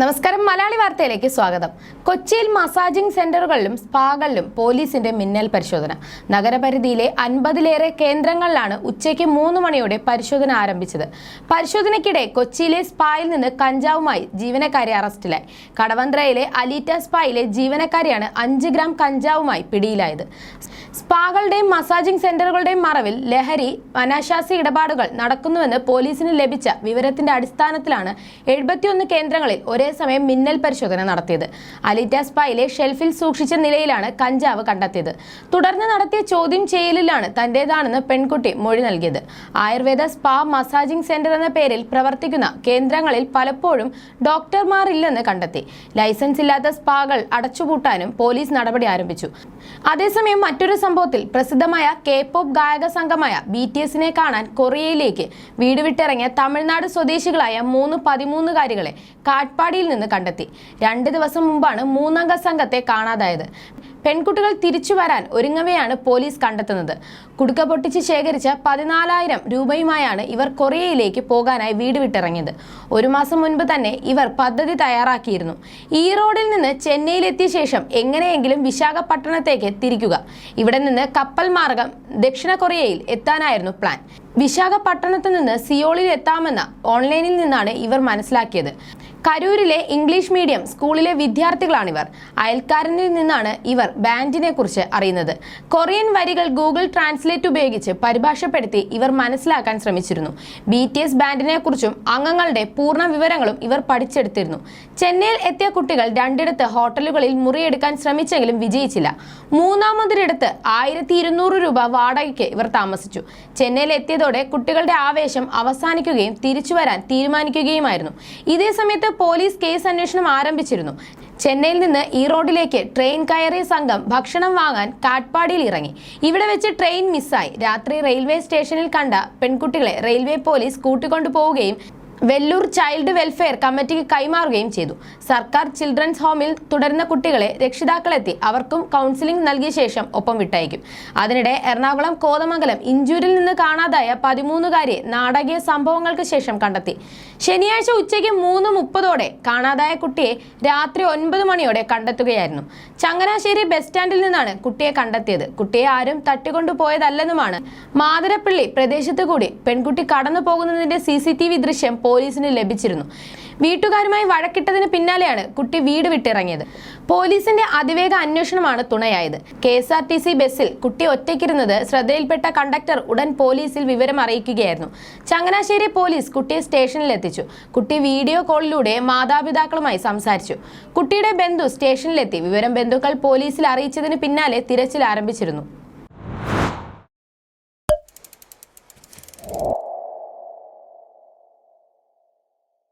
നമസ്കാരം. മലയാളി വാർത്തയിലേക്ക് സ്വാഗതം. കൊച്ചിയിൽ മസാജിംഗ് സെന്ററുകളിലും സ്പാകളിലും പോലീസിന്റെ മിന്നൽ പരിശോധന. നഗരപരിധിയിലെ അൻപതിലേറെ കേന്ദ്രങ്ങളിലാണ് ഉച്ചയ്ക്ക് മൂന്ന് മണിയോടെ പരിശോധന ആരംഭിച്ചത്. പരിശോധനയ്ക്കിടെ കൊച്ചിയിലെ സ്പായിൽ നിന്ന് കഞ്ചാവുമായി ജീവനക്കാരെ അറസ്റ്റിലായി. കടവന്ത്രയിലെ അലീറ്റ സ്പായിലെ ജീവനക്കാരെയാണ് അഞ്ച് ഗ്രാം കഞ്ചാവുമായി പിടിയിലായത്. സ്പാകളുടെയും മസാജിംഗ് സെന്ററുകളുടെയും മറവിൽ ലഹരി അനാശാസ്യ ഇടപാടുകൾ നടക്കുന്നുവെന്ന് പോലീസിന് ലഭിച്ച വിവരത്തിന്റെ അടിസ്ഥാനത്തിലാണ് എഴുപത്തിയൊന്ന് കേന്ദ്രങ്ങളിൽ സമയം മിന്നൽ പരിശോധന നടത്തിയത്. അലിറ്റ സ്പൈലെ ഷെൽഫിൽ സൂക്ഷിച്ച നിലയിലാണ് കഞ്ചാവ് കണ്ടെത്തിയത്. തുടർന്ന് നടത്തിയ ചോദ്യം ചെയ്യലിലാണ് തന്റേതാണെന്ന് പെൺകുട്ടി മൊഴി നൽകിയത്. ആയുർവേദ സ്പാ മസാജിംഗ് സെന്റർ എന്ന പേരിൽ പ്രവർത്തിക്കുന്ന കേന്ദ്രങ്ങളിൽ പലപ്പോഴും ഡോക്ടർമാർ ഇല്ലെന്ന് കണ്ടെത്തി. ലൈസൻസ് ഇല്ലാത്ത സ്പാകൾ അടച്ചുപൂട്ടാനും പോലീസ് നടപടി ആരംഭിച്ചു. അതേസമയം മറ്റൊരു സംഭവത്തിൽ പ്രസിദ്ധമായ കെ പോപ്പ് ഗായക സംഘമായ ബി ടി എസിനെ കാണാൻ കൊറിയയിലേക്ക് വീട് വിട്ടിറങ്ങിയ തമിഴ്നാട് സ്വദേശികളായ മൂന്ന് പതിമൂന്നുകാരികളെ കാട്ട്പാടിയിൽ നിന്ന് കണ്ടെത്തി. രണ്ട് ദിവസം മുമ്പാണ് മൂന്നംഗ സംഘത്തെ കാണാതായത്. പെൺകുട്ടികൾ തിരിച്ചു വരാൻ ഒരുങ്ങവെയാണ് പോലീസ് കണ്ടെത്തുന്നത്. കുടുക്ക പൊട്ടിച്ച് ശേഖരിച്ച പതിനാലായിരം രൂപയുമായാണ് ഇവർ കൊറിയയിലേക്ക് പോകാനായി വീട് വിട്ടിറങ്ങിയത്. ഒരു മാസം മുൻപ് തന്നെ ഇവർ പദ്ധതി തയ്യാറാക്കിയിരുന്നു. ഈറോഡിൽ നിന്ന് ചെന്നൈയിലെത്തിയ ശേഷം എങ്ങനെയെങ്കിലും വിശാഖപട്ടണത്തേക്ക് തിരിക്കുക. ഇവിടെ നിന്ന് കപ്പൽ മാർഗം ദക്ഷിണ കൊറിയയിൽ എത്താനായിരുന്നു പ്ലാൻ. വിശാഖപട്ടണത്ത് നിന്ന് സിയോളിൽ എത്താമെന്ന ഓൺലൈനിൽ നിന്നാണ് ഇവർ മനസ്സിലാക്കിയത്. കരൂരിലെ ഇംഗ്ലീഷ് മീഡിയം സ്കൂളിലെ വിദ്യാർത്ഥികളാണിവർ. അയൽക്കാരനിൽ നിന്നാണ് ഇവർ ബാൻഡിനെ കുറിച്ച് അറിയുന്നത്. കൊറിയൻ വരികൾ ഗൂഗിൾ ട്രാൻസ്ലേറ്റ് ഉപയോഗിച്ച് പരിഭാഷപ്പെടുത്തി ഇവർ മനസ്സിലാക്കാൻ ശ്രമിച്ചിരുന്നു. ബി ടി എസ് ബാൻഡിനെ കുറിച്ചും അംഗങ്ങളുടെ പൂർണ വിവരങ്ങളും ഇവർ പഠിച്ചെടുത്തിരുന്നു. ചെന്നൈയിൽ എത്തിയ കുട്ടികൾ രണ്ടിടത്ത് ഹോട്ടലുകളിൽ മുറിയെടുക്കാൻ ശ്രമിച്ചെങ്കിലും വിജയിച്ചില്ല. മൂന്നാമതൊരിടത്ത് ആയിരത്തി ഇരുന്നൂറ് രൂപ വാടകയ്ക്ക് ഇവർ താമസിച്ചു. ചെന്നൈയിൽ എത്തിയതോടെ കുട്ടികളുടെ ആവേശം അവസാനിക്കുകയും തിരിച്ചു വരാൻ തീരുമാനിക്കുകയുമായിരുന്നു. ഇതേ സമയത്ത് പോലീസ് കേസ് അന്വേഷണം ആരംഭിച്ചിരുന്നു. ചെന്നൈയിൽ നിന്ന് ഈറോഡിലേക്ക് ട്രെയിൻ കയറിയ സംഘം ഭക്ഷണം വാങ്ങാൻ കാട്ട്പാടിയിൽ ഇറങ്ങി. ഇവിടെ വെച്ച് ട്രെയിൻ മിസ്സായി. രാത്രി റെയിൽവേ സ്റ്റേഷനിൽ കണ്ട പെൺകുട്ടികളെ റെയിൽവേ പോലീസ് കൂട്ടിക്കൊണ്ടുപോവുകയും വെല്ലൂർ ചൈൽഡ് വെൽഫെയർ കമ്മിറ്റിക്ക് കൈമാറുകയും ചെയ്തു. സർക്കാർ ചിൽഡ്രൻസ് ഹോമിൽ തുടരുന്ന കുട്ടികളെ രക്ഷിതാക്കളെത്തി അവർക്കും കൗൺസിലിംഗ് നൽകിയ ശേഷം ഒപ്പം വിട്ടയക്കും. അതിനിടെ എറണാകുളം കോതമംഗലം ഇഞ്ചൂരിൽ നിന്ന് കാണാതായ പതിമൂന്നുകാരിയെ നാടകീയ സംഭവങ്ങൾക്ക് ശേഷം കണ്ടെത്തി. ശനിയാഴ്ച ഉച്ചയ്ക്ക് മൂന്ന് മുപ്പതോടെ കാണാതായ കുട്ടിയെ രാത്രി ഒൻപത് മണിയോടെ കണ്ടെത്തുകയായിരുന്നു. ചങ്ങനാശ്ശേരി ബസ് സ്റ്റാൻഡിൽ നിന്നാണ് കുട്ടിയെ കണ്ടെത്തിയത്. കുട്ടിയെ ആരും തട്ടിക്കൊണ്ടുപോയതല്ലെന്നുമാണ് മാതിരപ്പള്ളി പ്രദേശത്തു കൂടി പെൺകുട്ടി കടന്നു പോകുന്നതിന്റെ സി ദൃശ്യം പോലീസിന് ലഭിച്ചിരുന്നു. വീട്ടുകാരുമായി വഴക്കിട്ടതിന് പിന്നാലെയാണ് കുട്ടി വീട് വിട്ടിറങ്ങിയത്. പോലീസിന്റെ അതിവേഗ അന്വേഷണമാണ് തുണയായത്. K S R T C ബസ്സിൽ കുട്ടി ഒറ്റയ്ക്കിരുന്നത് ശ്രദ്ധയിൽപ്പെട്ട കണ്ടക്ടർ ഉടൻ പോലീസിൽ വിവരം അറിയിക്കുകയായിരുന്നു. ചങ്ങനാശ്ശേരി പോലീസ് കുട്ടിയെ സ്റ്റേഷനിൽ എത്തിച്ചു കുട്ടി വീഡിയോ കോളിലൂടെ മാതാപിതാക്കളുമായി സംസാരിച്ചു. കുട്ടിയുടെ ബന്ധു സ്റ്റേഷനിലെത്തി. വിവരം ബന്ധുക്കൾ പോലീസിൽ അറിയിച്ചതിന് പിന്നാലെ തിരച്ചിൽ ആരംഭിച്ചിരുന്നു.